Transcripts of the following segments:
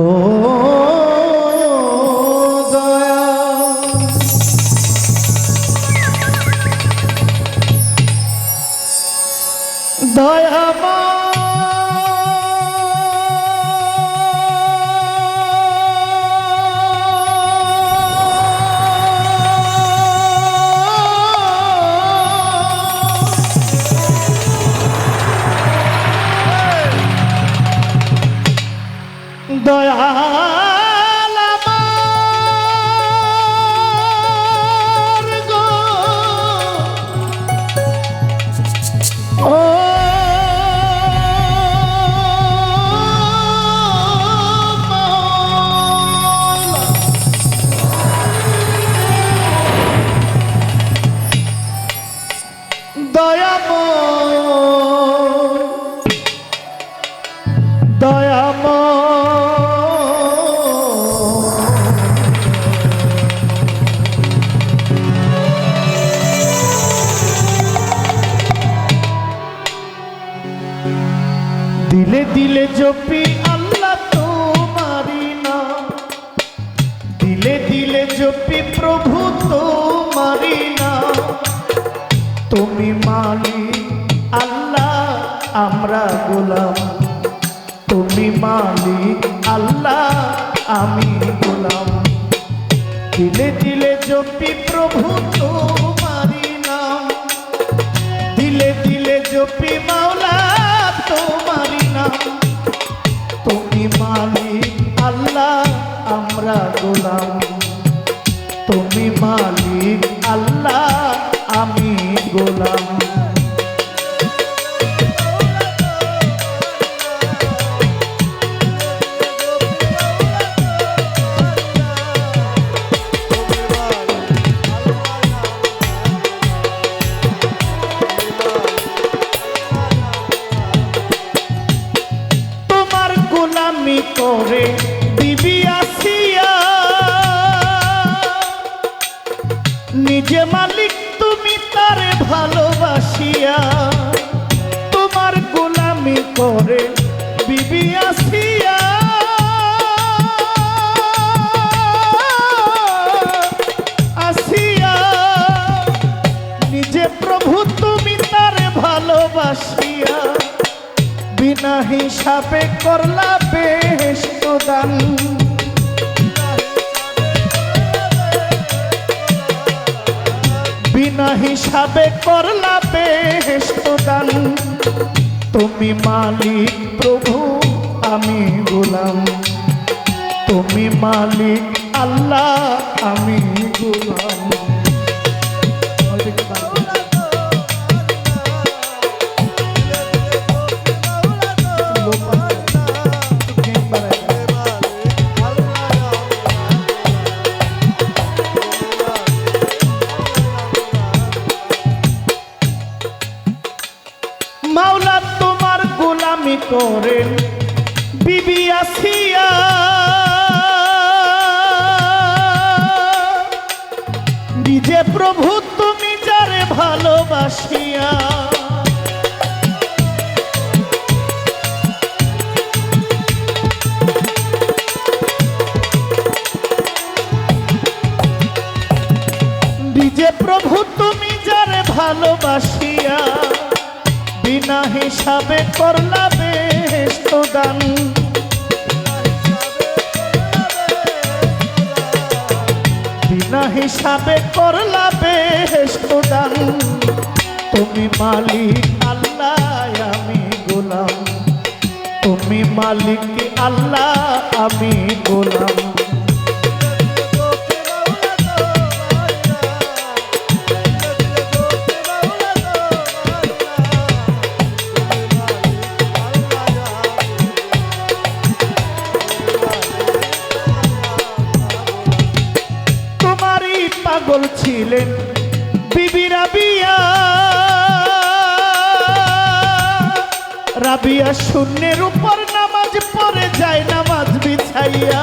Oh. দিলে দিলে জপি আল্লাহ তোমারি নাম। দিলে দিলে জপি প্রভু তোমারি নাম। তুমি মালিক, আল্লাহ, আমরা গোলাম। তুমি মালিক, আল্লাহ, আমি গোলাম। দিলে দিলে জপি প্রভু তোমারি আমরা করে, বিবি আসিয়া। আসিয়া, নিজে প্রভু তুমি তারে ভালোবাসিয়া, বিনা হিসাবে করলা বেহেস্ত দান বিনা হিসাবে করলা বেহেস্ত দান তুমি মালিক প্রভু আমি গোলাম। তুমি মালিক আল্লাহ আমি গোলাম। করেন। বিবি আসিয়া নিজে প্রভু তুমি যারে ভালোবাসিয়া। নিজে প্রভু তুমি যারে ভালোবাসিয়া। হিসাবে করলা বেহেস্ত দান বিনা হিসাবে করলা বেহেস্ত দান তুমি মালিক আল্লাহ, আমি গোলাম। তুমি মালিক আল্লাহ, আমি গোলাম। পাগল ছিলেন বিবি রাবিয়া। রাবিয়া শূন্যের উপর নামাজ পরে যায়, নামাজ বিছাইয়া।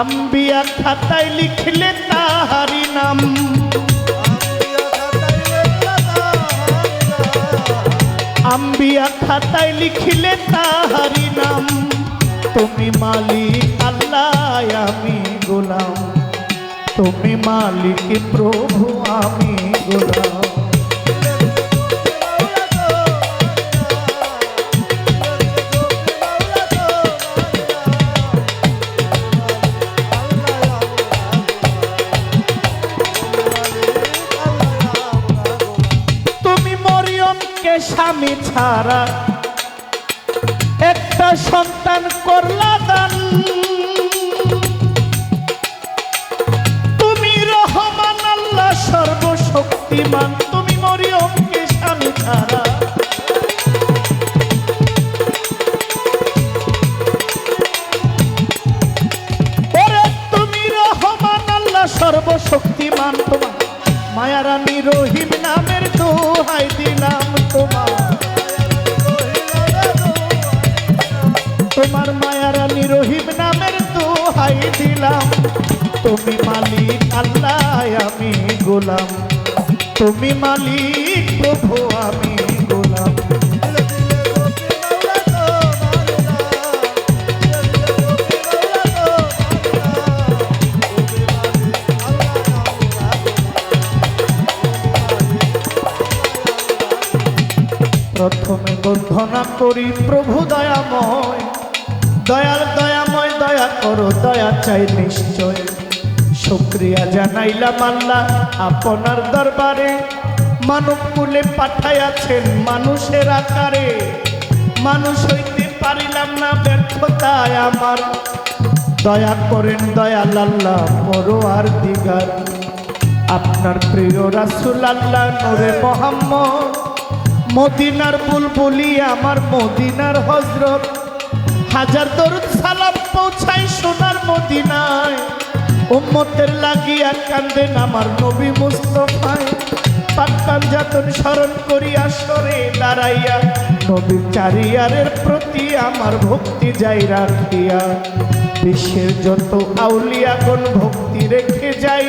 আম্বিয়া খাতায় লিখলে তাহারি নাম। আম্বিয়া খাতায় লিখিলে তাহারি নাম। তুমি মালিক, আল্লাহ, আমি গোলাম। তুমি মালিক, প্রভু, আমি গোলাম। সর্বশক্তিমান তুমি মরিয়মকে স্বামী ছাড়া। তুমি সর্বশক্তিমান তোমার। মায়ারানী রহিম নামের দোহাই দিলাম তোমার। তোমার মায়ারানী রহিম নামের দোহাই দিলাম। তুমি মালিক, আল্লাহ আমি গোলাম। তুমি মালিক, প্রভু আমি গোলাম। প্রথমে বন্ধনা করি, প্রভু দয়াময়। দয়াল, দয়াময়, দয়া করো, দয়া চাই নিশ্চয়। শুক্রিয়া জানাইলাম আল্লাহ আপনার দরবারে। মানব কুলে পাঠাইয়াছেন মানুষের আকারে। মানুষ হইতে পারিলাম না ব্যর্থতায় আমার। দয়া করেন দয়াল আল্লাহ বড় আর দিগার। আপনার প্রিয় রাসুল আল্লাহ, নূরে মোহাম্মদ। মদিনার বুলবুলি আমার মদিনার হজরত হাজার দরুদ সালাম পৌঁছাই সোনার মদিনায়। উম্মতের লাগিয়া কান্দেন আমার নবী মুস্তফায়। পাক্কান যাতন স্মরণ করিয়া সরে দাঁড়াইয়া, নবীর চারিয়ারের প্রতি আমার ভক্তি যাই রাখিয়া। বিশ্বের যত আউলিয়াগণ ভক্তি রেখে যাই,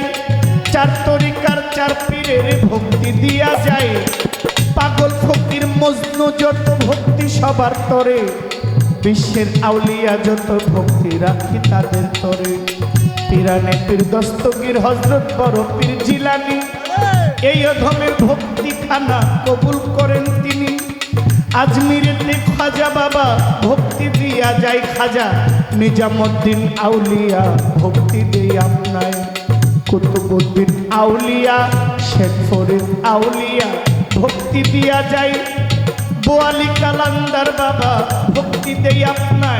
চার তরিকার চার পীরের ভক্তি দিয়া যায় পাগল ফকির মজনু যত ভক্তি সবার তরে, বিশ্বের আউলিয়া যত ভক্তি রাখি তাদের তরে। পিরানে পীর দস্তগীর হজরত বড় পীর জিলানি। এই অধমের ভক্তি খানা কবুল করেন তিনি। আজমিরেতে খাজা বাবা, ভক্তি দিয়া যায় খাজা। নিজামুদ্দিন আউলিয়া, ভক্তি দেই আপনায় কুতুবুদ্দিন আউলিয়া, শেখ ফরিদ আউলিয়া, ভক্তি দিয়া যায়। বোয়ালি কালান্দার বাবা, ভক্তি দেই আপনার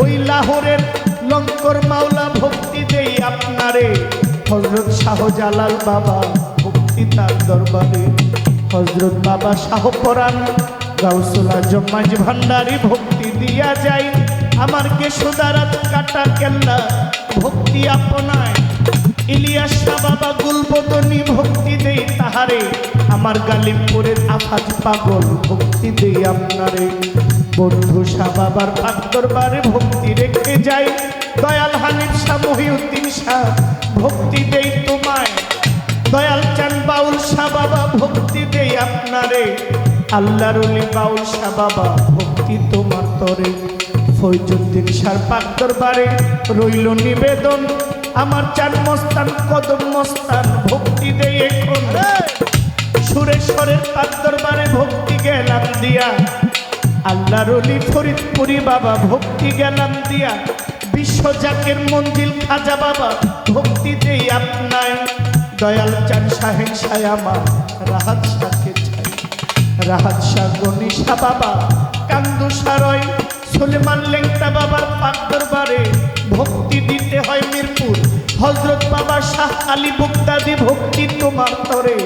ওই লাহোরের লঙ্কর মাওলা ভক্তি দেই আপনারে। হজরত শাহজালাল বাবা ভক্তি তার দরবারে। হজরত বাবা শাহ পরাণ, গাউসুলা জম্মাজ ভান্ডারি ভক্তি দিয়া যায় আমার কেশুদারাত কাটা কেল্লা ভক্তি আপনায়। ইলিয়াস বাবা গুলবদনী ভক্তি দেই তাহারে। আমার গালিমপুরের আফাজ পাগল ভক্তি দেই আপনারে। বন্ধু শাহ বাবার পাক দরবারে ভক্তি রেখে যাই। দয়াল হানিফ শাহ, মহিউদ্দিন শাহ, ভক্তি দেই তোমায়। দয়াল চান বাউল শাহ বাবা ভক্তি দেই আপনারে। আল্লাহর বাউল শাহ বাবা ভক্তি তোমার তরে। ফৈজুদ্দিন শাহ পাক দরবারে রইল নিবেদন। আমার চার মস্তান, কদম মস্তান, ভক্তি দেই এখন। সুরেশ্বরের পাক দরবারে ভক্তি গেলাম দিয়া। আল্লাহর অলি ফরিদপুরি বাবা, ভক্তি গেলাম দিয়া। বিশ্বজাকের মন্দির খাজা বাবা, ভক্তি দেই আপনায়। দয়াল চান শাহ আমার রাহাত শাহকে রাহাত শাহ গনিশা বাবা, কান্দু সারয়। সুলেমান লেংটা বাবার পাক দরবারে ভক্তি দিতে হয় মিরপুর। হজরত বাবা শাহ আলী বুকদাদি ভক্তি তোমার তরে।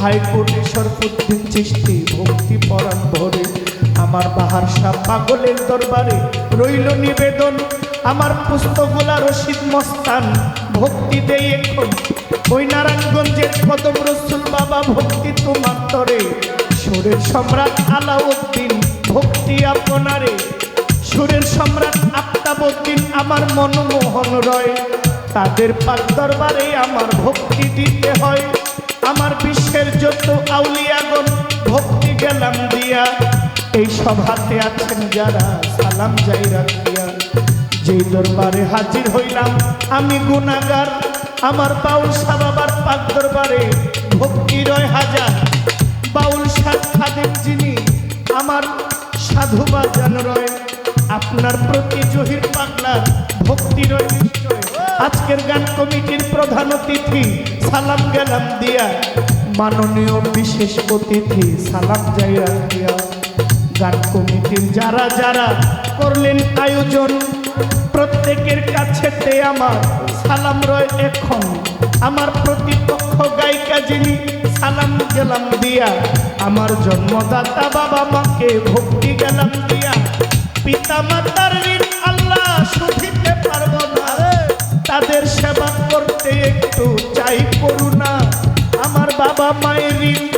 হাইকোর্টে সরফুদ্দিন চিস্তি ভক্তি পরাণ ভরে আমার বাহার শাহ পাগলের দরবারে রইল নিবেদন। আমার পুস্তকগুলা রশিদ মস্তান, ভক্তি দেই এখন। ওই নারায়ণগঞ্জের কদম রসুল বাবা, ভক্তি তোমার তরে। সুরের সম্রাট আলাউদ্দিন, ভক্তি আপনারে। সুরের সম্রাট আফতাবুদ্দিন আমার মনমোহন রয়। তাদের পাক দরবারে আমার ভক্তি দিতে হয়। আমার বিশ্বের যত আউলিয়াগণ, ভক্তি গেলাম দিয়া। এই সভাতে আছেন যারা, সালাম যাই রাখিয়া। যেই দরবারে হাজির হইলাম, আমি গুনাগার আমার বাউল সাবাবার পাক দরবারে ভক্তি রয় হাজার। বাউল সাত খাদেম যিনি, আমার সাধু বাজান রয়। আপনার প্রতি জহির পাগলার ভক্তি রয় নিশ্চয়। আজকের গান কমিটির প্রধান অতিথি, সালাম গেলাম দিয়া। মাননীয় বিশেষ অতিথি, সালাম যাই রাখিয়া। গান কমিটির যারা যারা করলেন আয়োজন, প্রত্যেকের কাছেতে আমার সালাম রয় এখন। আমার প্রতিপক্ষ গায়িকা যিনি, সালাম গেলাম দিয়া। আমার জন্মদাতা বাবা মাকে ভক্তি গেলাম দিয়া। পিতা মাতার ঋণ আল্লাহ শুধিতে পারব না। তাদের সেবা করতে একটু চাই করুণা। আমার বাবা মায়ের ঋণ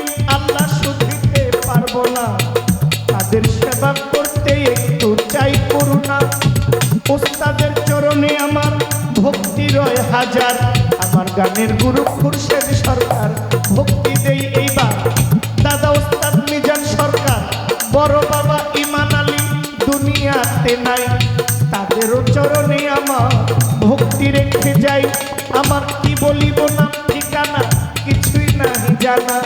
ওস্তাদের চরণে আমার ভক্তি রয় হাজার। আমার গানের গুরু খুরশেদ সরকার, ভক্তি দেই এইবার। দাদা ওস্তাদ মিজান সরকার, বড় বাবা ইমান আলী দুনিয়াতে নাই। তাদেরও চরণে আমার ভক্তি রেখে যাই। আমার কি বলিব না, ঠিকানা কিছুই নাহি জানা।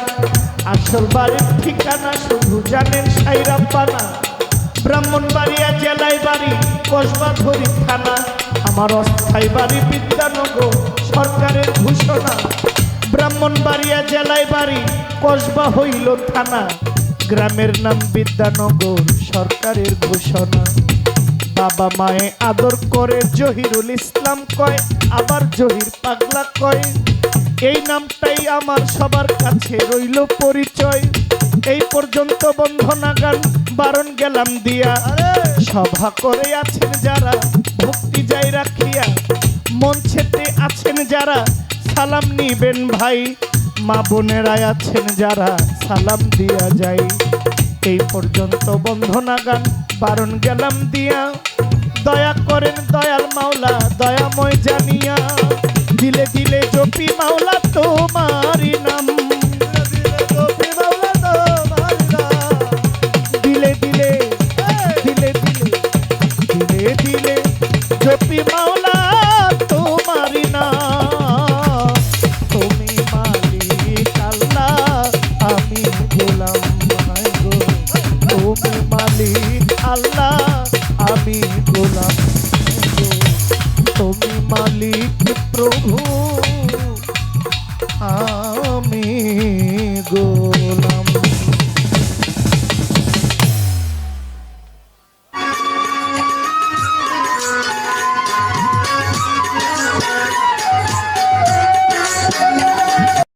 আসল বাড়ির ঠিকানা শুধু জানেন সাইরাপ্পানা। ব্রাহ্মণবাড়িয়া জেলায় বাড়ি কসবা ধরি থানা। আমার অস্থায়ী বাড়ি বিদ্যানগর, সরকারের ঘোষণা। ব্রাহ্মণবাড়িয়া জেলায় বাড়ি, কসবা হইল থানা। গ্রামের নাম বিদ্যানগর, সরকারের ঘোষণা। বাবা মায়ে আদর করে, জহিরুল ইসলাম কয়, আবার জহির পাগলা কয়। এই নামটাই আমার সবার কাছে রইল পরিচয়। এই পর্যন্ত বন্ধনা গান বারণ গেলাম দিয়া। সভা করে আছেন যারা ভক্তি যাই রাখিয়া। মঞ্চেতে আছেন যারা, সালাম নিবেন ভাই। মা বোনেরাই আছেন যারা, সালাম দিয়া যায় এই পর্যন্ত বন্ধনা গান বারণ গেলাম দিয়া। দয়া করেন দয়াল মাওলা, দয়াময় জানিয়া তুমি মালিক আল্লাহ আমি গোলাম। তুমি মালিক প্রভু